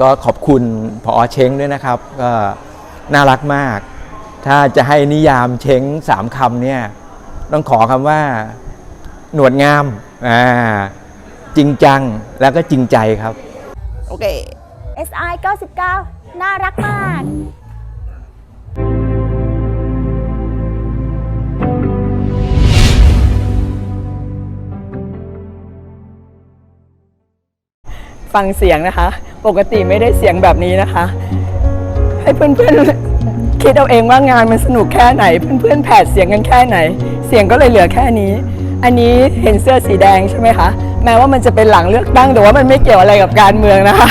ก็ขอบคุณพอเช้งด้วยนะครับ ก็น่ารักมาก ถ้าจะให้นิยามเช้งสามคำเนี่ยต้องขอคำว่า หนวดงามอ่าจริงจังแล้วก็จริงใจครับ โอเค SI 99 น่ารักมาก ฟังเสียงนะคะ ปกติไม่ได้เสียงแบบนี้นะคะ ให้เพื่อนๆคิดเอาเองว่างานมันสนุกแค่ไหน เพื่อนๆแผดเสียงกันแค่ไหน เสียงก็เลยเหลือแค่นี้ อันนี้เห็นเสื้อสีแดงใช่ไหมคะแม้ว่ามันจะเป็นหลังเลือกตั้งแต่ว่ามันไม่เกี่ยวอะไรกับการเมืองนะคะ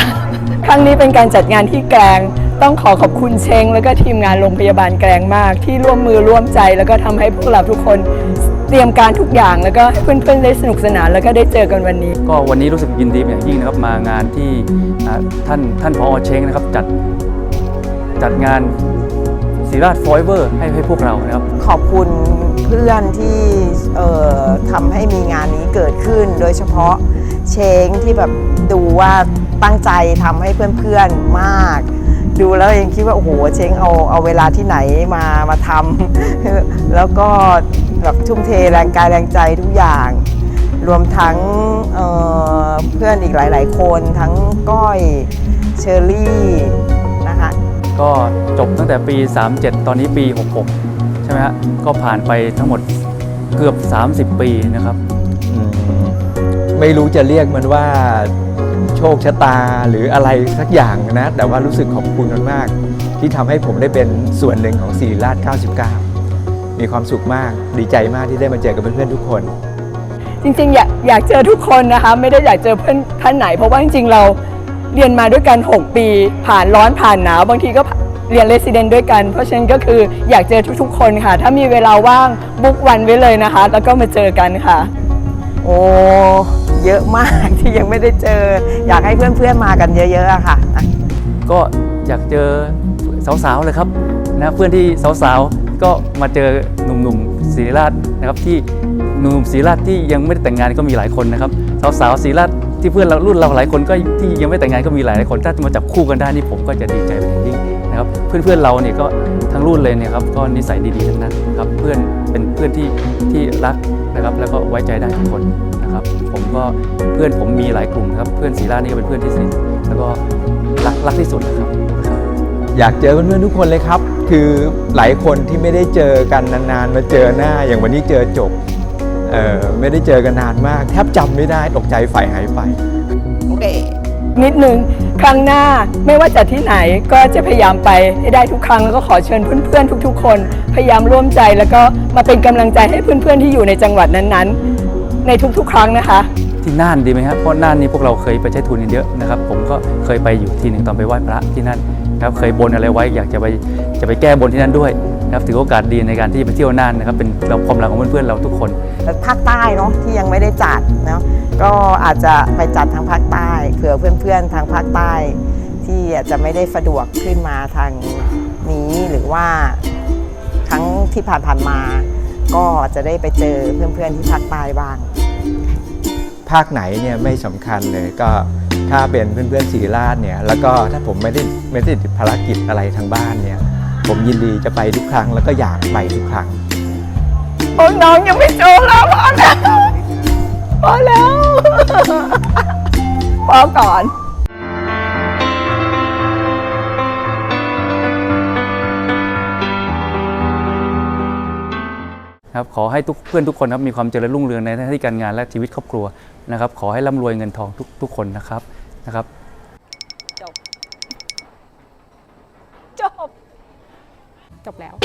ครั้งนี้เป็นการจัดงานที่แกลงต้องขอขอบคุณเชง แล้วก็ทีมงานโรงพยาบาลแกลงมาก ที่ร่วมมือร่วมใจ แล้วก็ทำให้พวกเราทุกคน เตรียมการทุกอย่างแล้วก็ให้เพื่อนๆได้สนุกสนานแล้วก็ได้เจอกันวันนี้ ก็วันนี้รู้สึกยินดีเป็นอย่างยิ่งนะครับมางานที่อ่าท่านท่านพอเชงนะครับจัดจัดงานศิราชฟอยเวอร์ให้ให้พวกเรานะครับ ขอบคุณเพื่อนที่เอ่อทำให้มีงานนี้เกิดขึ้น โดยเฉพาะเชงที่แบบดูว่าตั้งใจทำให้เพื่อนๆมาก ดูแล้วยังคิดว่า โอ้โหเชงเอาเอาเวลาที่ไหนมามาทำแล้วก็แบบทุ่มเทแรงกายแรงใจทุกอย่าง รวมทั้งเอ่อเพื่อนอีกหลาย ๆ คนทั้งก้อยเชอรี่นะคะก็จบตั้งแต่ปี 37 ตอนนี้ปี 66 ใช่ไหมฮะก็ผ่านไปทั้งหมดเกือบ 30 ปีนะครับอืมไม่รู้จะเรียกมันว่า โชคชะตาหรืออะไรสักอย่างนะ แต่ว่ารู้สึกขอบคุณมันมาก ที่ทำให้ผมได้เป็นส่วนหนึ่งของสีราช99 มีความสุขมากดีใจมากที่ได้มาเจอกับเพื่อนๆทุกคน จริงๆ อยากอยากเจอทุกคนนะคะ ไม่ได้อยากเจอเพื่อนท่านไหน เพราะว่าจริงๆเราเรียนมาด้วยกัน 6 ปี ผ่านร้อนผ่านหนาวบางทีก็เรียนเลสซิเดนด้วยกัน เพราะฉะนั้นก็คืออยากเจอทุกๆ คนค่ะ ถ้ามีเวลาว่างบุ๊กวันไว้เลยนะคะ แล้วก็มาเจอกันค่ะ โอ้ เยอะมากที่ยังไม่ได้เจอ อยากให้เพื่อนๆมากันเยอะๆอะค่ะ ก็อยากเจอสาวๆเลยครับนะเพื่อนที่สาวๆก็มาเจอหนุ่มๆศรีราชนะครับที่หนุ่มๆศรีราชที่ยังไม่ได้แต่งงานก็มีหลายคนนะครับสาวๆศรีราชที่เพื่อนเรารุ่นเราหลายคนก็ที่ยังไม่แต่งงานก็มีหลายคน ถ้าจะมาจับคู่กันได้นี่ผมก็จะดีใจเป็นอย่างยิ่งนะครับเพื่อนๆเราเนี่ยก็ทั้งรุ่นเลยเนี่ยครับก็นิสัยดีๆทั้งนั้นครับเพื่อนเป็นเพื่อนที่ที่รักนะครับแล้วก็ไว้ใจได้ทุกคน นะครับ ผมก็เพื่อนผมมีหลายกลุ่มนะครับ เพื่อนศรีราชนี่ก็เป็นเพื่อนที่สนิทแล้วก็รักรักที่สุดนะครับ อยากเจอเพื่อนๆทุกคนเลยครับ คือหลายคนที่ไม่ได้เจอกันนานๆ มาเจอหน้าอย่างวันนี้เจอจบเออไม่ได้เจอกันนานมากแทบจำไม่ได้ตกใจฝ่ายหายไป โอเค นิดนึงครั้งหน้าไม่ว่าจะที่ไหนก็จะพยายามไปให้ได้ทุกครั้งแล้วก็ขอเชิญเพื่อนๆทุก ๆ คน พยายามร่วมใจแล้วก็มาเป็นกำลังใจให้เพื่อนๆที่อยู่ในจังหวัดนั้นๆ ในทุกๆ ครั้งนะคะ ที่น่านดีไหมครับเพราะน่านนี่พวกเราเคยไปใช้ทุนกันเยอะนะครับ ผมก็เคยไปอยู่ทีหนึ่งตอนไปไหว้พระที่นั่นนะครับเคยบนอะไรไว้อยากจะไปจะไปแก้บนที่นั่นด้วยนะครับถือโอกาสดีในการที่จะไปเที่ยวน่านนะครับเป็นเราความรักของเพื่อนๆเราทุกคนภาคใต้เนาะที่ยังไม่ได้จัดเนาะก็อาจจะไปจัดทางภาคใต้เผื่อเพื่อนๆทางภาคใต้ ที่อาจจะไม่ได้สะดวกขึ้นมาทางนี้หรือว่าครั้งที่ผ่านๆมา ก็จะได้ไปเจอเพื่อนๆที่ภาคใต้บ้าง ภาคไหนเนี่ยไม่สำคัญเลยก็ถ้าเป็นเพื่อนๆสีราชเนี่ยแล้วก็ถ้าผมไม่ได้ไม่ได้ติดภารกิจอะไรทางบ้านเนี่ยผมยินดีจะไปทุกครั้งแล้วก็อยากไปทุกครั้งพวกน้องยังไม่จบแล้วพอแล้วพอแล้วพอก่อน ครับขอให้ทุกเพื่อนทุกคนครับมีความเจริญรุ่งเรืองในหน้าที่การงานและชีวิตครอบครัวนะครับ ขอให้ร่ำรวยเงินทองทุกทุกคนนะครับนะครับ จบ จบ จบแล้ว